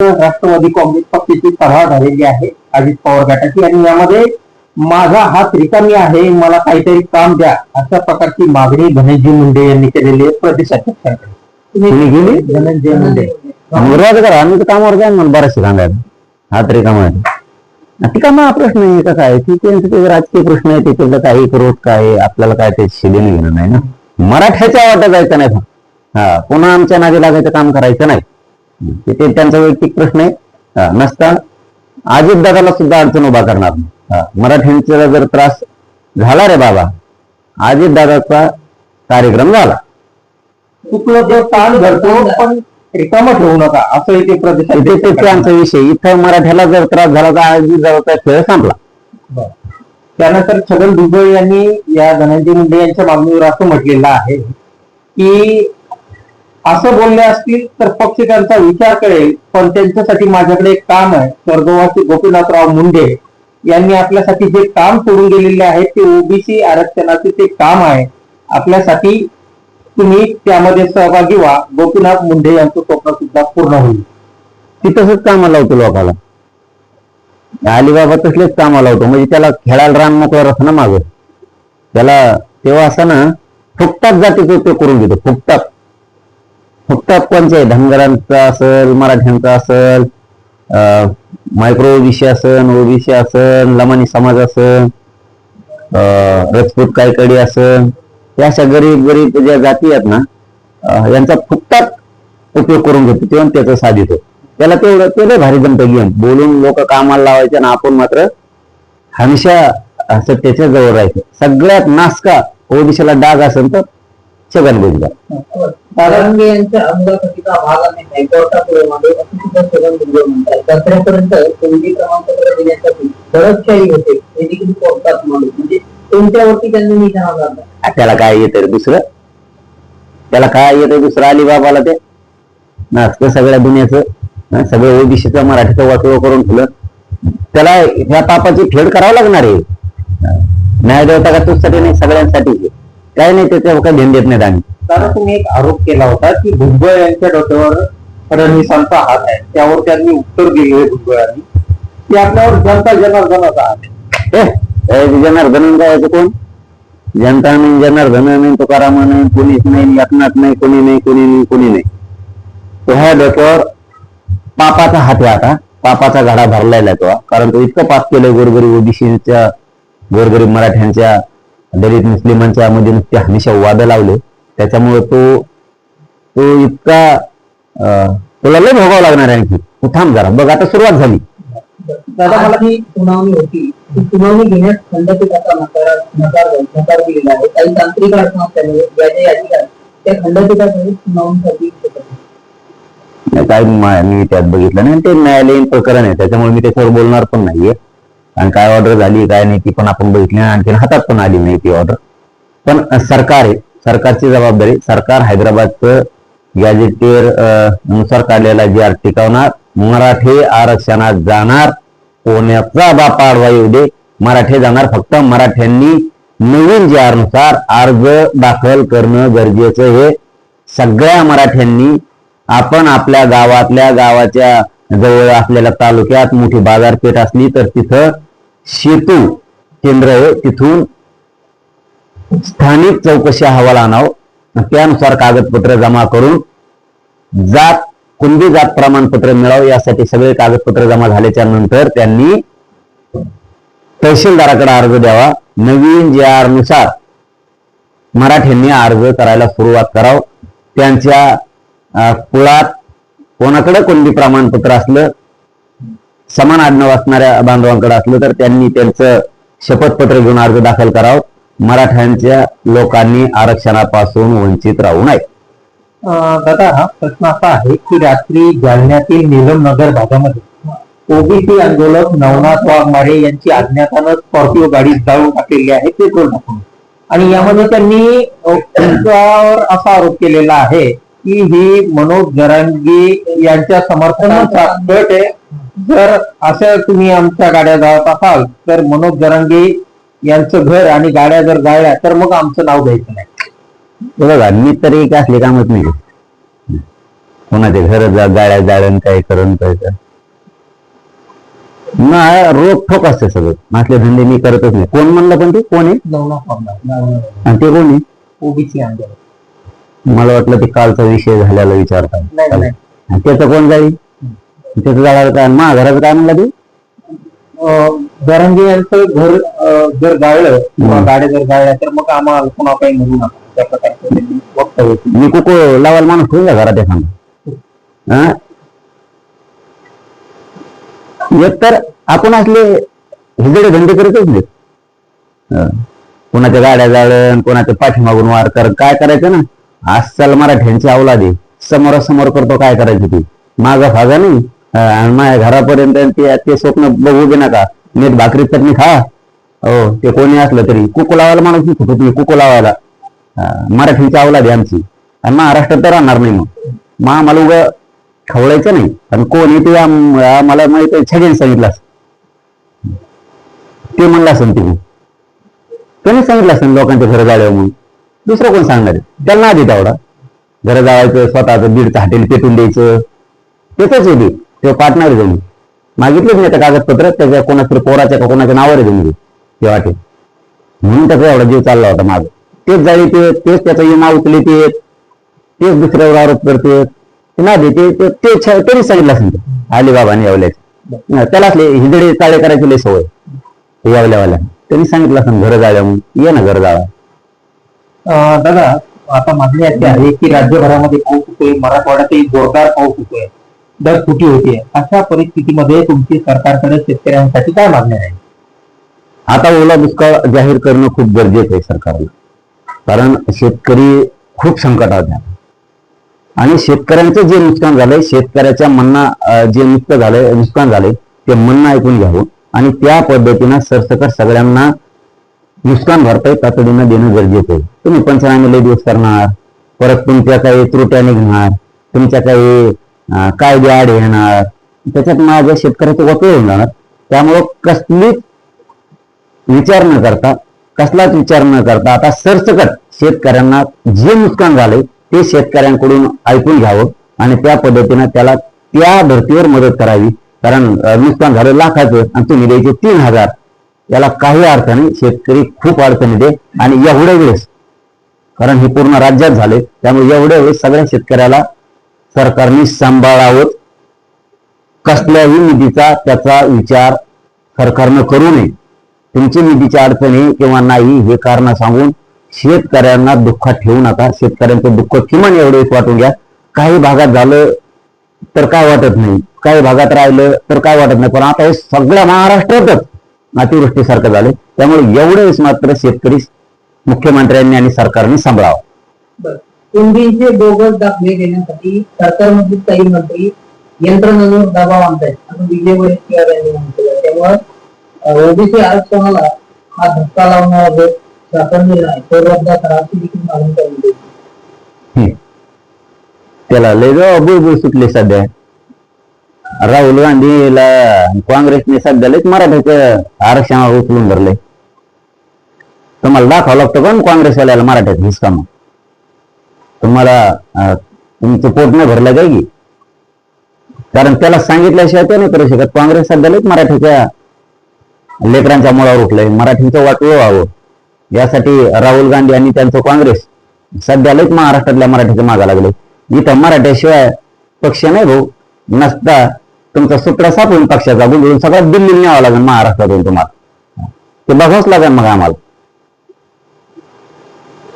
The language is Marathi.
राष्ट्रवादी काँग्रेस पक्षाची सभा झालेली आहे अजित पवार गटाची. आणि यामध्ये माझा हात रिकामी आहे मला काहीतरी काम द्या अशा प्रकारची मागणी धनंजय मुंडे यांनी केलेली आहे प्रदेश अध्यक्षांकडे तुम्ही गेली? धनंजय मुंडे. करा आम्ही तर कामावर जाईन मला बराचसे सांगायला. हा तरी काम आहे कामा हा प्रश्न आहे कसा आहे? की त्यांचं ते राजकीय प्रश्न आहे त्याच्यातलं काही करोत काय आपल्याला काय ते शिदेने घेणं नाही ना? मराठ्याच्या वाटत जायचं नाही हा पुन्हा आमच्या नादी लागायचं काम करायचं नाही. ते त्यांचा वैयक्तिक प्रश्न आहे. हा, नसता अजित दादाला सुद्धा अडचण उभा करणार नाही. मराठ्यांचा जर त्रास झाला रे बाबा अजित दादाचा कार्यक्रम झाला. तर ताण धरतो पण रिकामं ठेवू नका असं इथे प्रदेश त्यांचा विषय. इथं मराठ्याला जर त्रास झाला तर अजित दादाचा खेळ संपला. त्यानंतर छगन भुजबळ यांनी या धनंजय मुंडे यांच्या मागणीवर असं म्हटलेलं आहे की असं बोलले असतील तर पक्ष त्यांचा विचार करेल पण त्यांच्यासाठी माझ्याकडे एक काम आहे. स्वर्गवासी गोपीनाथराव मुंडे यांनी आपल्यासाठी जे काम सोडून गेलेले आहे ते ओबीसी आरक्षणाचे ते काम आहे. आपल्यासाठी तुम्ही त्यामध्ये सहभागी व्हा. गोपीनाथ मुंडे यांचं स्वप्न सुद्धा पूर्ण होईल. ती तसंच कामाला होतं लोकाला. अलिबाबा तसलेच कामाला होतं म्हणजे त्याला खेळायला रान मोकळं रस ना माग. त्याला तेव्हा असं ना फुकटात जातीचा उपयोग करून घेतो फुकटात. फुकटात कोणचे धनगरांचा असेल मराठ्यांचा असेल मायक्रो ओबीसी असेल ओबीसी असेल लमानी समाज असेल राजपूत कायकडी असेल या अशा गरीब गरीब ज्या जाती आहेत ना यांचा फुकटात उपयोग करून घेतो तेव्हा त्याचं साधित त्याला तेवढं ते लय भारी जमतं घेऊन बोलून लोक कामाला लावायचे आणि आपण मात्र हमेशा असं त्याच्याजवळ राहायचं. सगळ्यात नासका ओडिशाला डाग असेल तर छगन भुजबळ यांच्या अंगासाठीचा भाग आणि हायकोर्टापुढे मागे. असं सुद्धा सगळं मुद्दे म्हणतात. दसऱ्यापर्यंत कोणती प्रमाणपत्र देण्यासाठी बरंचशाही होते. हे देखील कोर्टात माणूस. म्हणजे त्यांनी निशाणा त्याला काय येतं दुसरं? त्याला काय येतं दुसरं? अलिबाबाला ते? नाचतं सगळ्या दुनियाचं सगळं ओबीसीचं मराठीचं वाटोळ करून ठेवलं. त्याला ह्या पापाची फेड करावं लागणार आहे. न्याय देवता का तुझसाठी नाही सगळ्यांसाठी? आहे. काय नाही त्याच्यावर काही ध्यान देत नाहीत आम्ही कारण तुम्ही एक आरोप केला होता की भुजबळ यांच्या डोक्यावर फडणवीसांचा हात आहे. त्यावर त्यांनी उत्तर दिले भुजबळांनी. की आपल्यावर जनता जनार्दनाचा हात आहे. ए, ए, जनार्दन काय याचं कोण? जनता नाही जनार्दन नाही तुकाराम नाही कोणीच नाही एकनाथ नाही कोणी नाही कोणी नाही कोणी नाही. तो ह्या डोक्यावर पापाचा हात आहे आता. पापाचा गाडा भरलेला आहे तो. कारण तो इतकं पाप केलं गोरगरीब ओबीसीच्या गोरगरीब मराठ्यांच्या दलित मुस्लिमांच्या मध्ये नुसते हमेशा वाद लावले. त्याच्यामुळे तो तो इतका तुला लय भोगावं लागणार आहे आणखी. तू थांब जरा. बघ आता सुरुवात झाली. दादा मला ही सुनावणी होती. ती सुनावणी घेण्यास खंडपीठाचा नकार नकार नकार दिलेला आहे. काही तांत्रिक अडचण असल्यामुळे ज्या ज्या याचिका त्या खंडपीठाकडे सुनावणीसाठी काय मा- त्यात बघितलं नाही. ते न्यायालयीन प्रकरण आहे. त्याच्यामुळे मी त्याच्यावर बोलणार पण नाहीये. आणि काय ऑर्डर झाली काय नाही ती पण आपण बघितली नाही. आणखी हातात पण आली नाही ती ऑर्डर पण सरकार आहे. सरकारची जबाबदारी सरकार हैदराबादचं गॅजेटेरनुसार काढलेला जे आर टिकवणार. मराठे आरक्षणात जाणार. कोण्याचा बापा आडवा येऊ दे. मराठे जाणार. फक्त मराठ्यांनी नवीन जी आरनुसार अर्ज दाखल करणं गरजेचं हे सगळ्या मराठ्यांनी आपण आपल्या गावातल्या गावाच्या जवळ असलेल्या तालुक्यात मोठी बाजारपेठ असली तर तिथं सेतू केंद्र आहे तिथून स्थानिक चौकशी अहवाल आणावं. त्यानुसार कागदपत्र जमा करून जात कुणबी जात प्रमाणपत्र मिळावं यासाठी सगळे कागदपत्र जमा झाल्याच्यानंतर त्यांनी तहसीलदाराकडे अर्ज द्यावा. नवीन जे आरनुसार मराठ्यांनी अर्ज करायला सुरुवात करावं. त्यांच्या कुळात कोणाकडे कोणती प्रमाणपत्र असलं समान आडनाव असणाऱ्या बांधवांकडे असलं तर त्यांनी त्यांचं शपथपत्र घेऊन अर्ज दाखल करावं. मराठ्यांच्या लोकांनी आरक्षणापासून वंचित राहू नये. दादा हा प्रश्न असा आहे की रात्री जालन्यातील नीलम नगर भागामध्ये ओबीसी आंदोलक नवनाथ वाघमारे यांची अज्ञातानं स्कॉर्पिओ गाडी जाळून टाकलेली आहे पेट्रोल टाकून आणि यामध्ये त्यांनी असा आरोप केलेला आहे की ही मनोज जरांगे यांच्या समर्थनाचा गट आहे. जर असं तुम्ही आमच्या गाड्या जाळत असाल तर मनोज जरांगे यांचं घर आणि गाड्या जर जाळल्या तर मग आमचं नाव घ्यायचं नाही. बघा मी तरी काय असले कामच नाही. कोणाचे घर जा गाड्या जाळण काय करून काय ना रोग ठोक असते सगळं. असले धंदे मी करतच नाही. कोण म्हणलं पण ते? कोण आहे? आणि ते कोण आहे? ओबीसी मला वाटलं ते कालचा विषय झाल्याला विचारता नाही नाही. आणि त्याचं कोण जाईल? त्याचं जाणार काय मा घराचं काय म्हणलं ते? अं, जरांगे यांचं घर अं, जर जाळलं किंवा गाड्या जर जाळल्या तर मग आम्हाला पुन्हा काही म्हणू नका. त्या प्रकारचं त्यांनी वक्तव्य केलं. मी कुको लावायला माणूस ठेवून घरात एखादा हा? एकतर आपण असले हिजडे धंदे करतच नाही हं. कोणाच्या गाड्या जाळण कोणाच्या पाठीमागून वार कर काय करायचं ना? आजकाल मराठ्यांची अवलादी. समोरासमोर करतो काय करायचं ती? माझा फागा नाही. आणि माझ्या घरापर्यंत ते ते स्वप्न बघू दे नका. नीट भाकरी चटणी खा. हो ते कोणी असलं तरी. कुकू लावायला माणूस नाही फुटत नाही कुकू लावायला. अं, मराठीची अवलादी आमची. आणि महाराष्ट्रात तर राहणार नाही मग. मग आम्हाला उगं खवळायचं नाही. आणि कोण येते आम्हाला माहीत छगेन सांगितलं असं. ते म्हणलं असं ते त्याने सांगितलं असं लोकांच्या घर जाळ्या म्हणून? दुसरं कोण सांगणार आहे? त्याला ना देत आवडा घर जावायचं स्वतःचं बीडचं हॉटेल पेटून द्यायचं. तेच येते ते पार्टनर जाऊन मागितलेच नाही त्या कागदपत्र त्याच्या कोणाच्या पोराच्या का कोणाच्या नावावर देऊन ते वाटेल. म्हणून त्याचा एवढा जीव चालला होता माझा तेच जाळी ते तेच त्याचा विमा उचलित तेच दुसऱ्यावर आरोप करते. ते ना देते ते ते सांगितलं असेल ते. अलिबाबाने यावल्याचे त्याला असले चाळे करायचे लय सवय. यावल्यावाल्या. त्यांनी सांगितलं असं घर जाळ्या म्हणून. ये ना घर जाळा अं, दादा आता मागणी अशी आहे की राज्यभरामध्ये पाऊस होतोय मराठवाड्यातही जोरदार पाऊस होतोय दर फुटी होते? अशा परिस्थितीमध्ये तुमची सरकारकडे शेतकऱ्यांसाठी काय मागणी आहे आता ओला दुष्काळ जाहीर करणं खूप गरजेचं आहे सरकारला. कारण शेतकरी खूप संकटात आहे. आणि शेतकऱ्यांचं जे नुकसान झालंय शेतकऱ्याच्या मन्ना जे नुकत झालंय नुकसान झालंय ते म्हणणं ऐकून घ्यावं. आणि त्या पद्धतीनं सरसकट सगळ्यांना नुकसान भरपाई तातडीनं देणं गरजेचं आहे. तुम्ही पंचनामे लय दिवस करणार परत तुमच्या काही त्रुट्या निघणार तुमच्या काही कायदे आड येणार त्याच्यात माझ्या शेतकऱ्याचं वकील होऊन जाणार त्यामुळं कसलीच विचार न करता कसलाच विचार न करता आता सरसकट शेतकऱ्यांना जे नुकसान झालंय ते शेतकऱ्यांकडून ऐकून घ्यावं आणि त्या पद्धतीनं त्याला त्या धर्तीवर मदत करावी. कारण नुकसान झालं लाखाचं आणि तुम्ही द्यायचे तीन हजार. याला काही अर्थ नाही शेतकरी खूप अडचणीत आणि एवढ्या वेळेस कारण हे पूर्ण राज्यात झाले त्यामुळे एवढ्या वेळेस सगळ्या शेतकऱ्याला सरकारने सांभाळावं. कसल्याही निधीचा त्याचा विचार सरकारनं करू नये. तुमची निधीची अडचणी किंवा नाही हे कारण सांगून शेतकऱ्यांना दुःखात ठेवू नका. शेतकऱ्यांचं दुःख किमान एवढेच वाटून घ्या. काही भागात झालं तर काय वाटत नाही. काही भागात राहिलं तर काय वाटत नाही. पण आता हे सगळ्या महाराष्ट्रातच अतिवृष्टीसारखं झालं त्यामुळे एवढेच मात्र शेतकरी मुख्यमंत्र्यांनी आणि सरकारने सांभाळावं. बरं. बोगस दाखले देण्यासाठी सरकारमधील काही मंत्री यंत्रणांवर दबाव आणतायत. असं विजय वडेट्टीवार यांनी म्हटलं त्यामुळे ओबीसी आरक्षणाला हा धक्का लावणारा जो शासन निर्णय तो रद्द करा देखील मागणी करून त्याला लय जो बुळबुळ सुटली सध्या. राहुल गांधीला काँग्रेसने सध्या लयच मराठ्याचं आरक्षणावर उचलून धरले तुम्हाला दाखवावं लागतं पण काँग्रेसवाल्याला मराठ्यात हिसका मग तुम्हाला तुमचं पोट नाही भरलं जाईल की? कारण त्याला सांगितल्याशिवाय ते नाही करू शकत. काँग्रेस सध्या मराठीच्या लेकरांच्या मुळावर उठलंय. मराठीचं वाटवं व्हावं. यासाठी राहुल गांधी आणि त्यांचं काँग्रेस सध्यालाच महाराष्ट्रातल्या मराठीचं मागा लागले. इथं मराठ्याशिवाय पक्ष नाही भाऊ. नसता तुमचा सुत्रा सापडून पक्षाचा. गुंडळून सगळं दिल्ली न्यावा लागेल महाराष्ट्रातून तुम्हाला. ते बघावंच लागेल मग आम्हाला.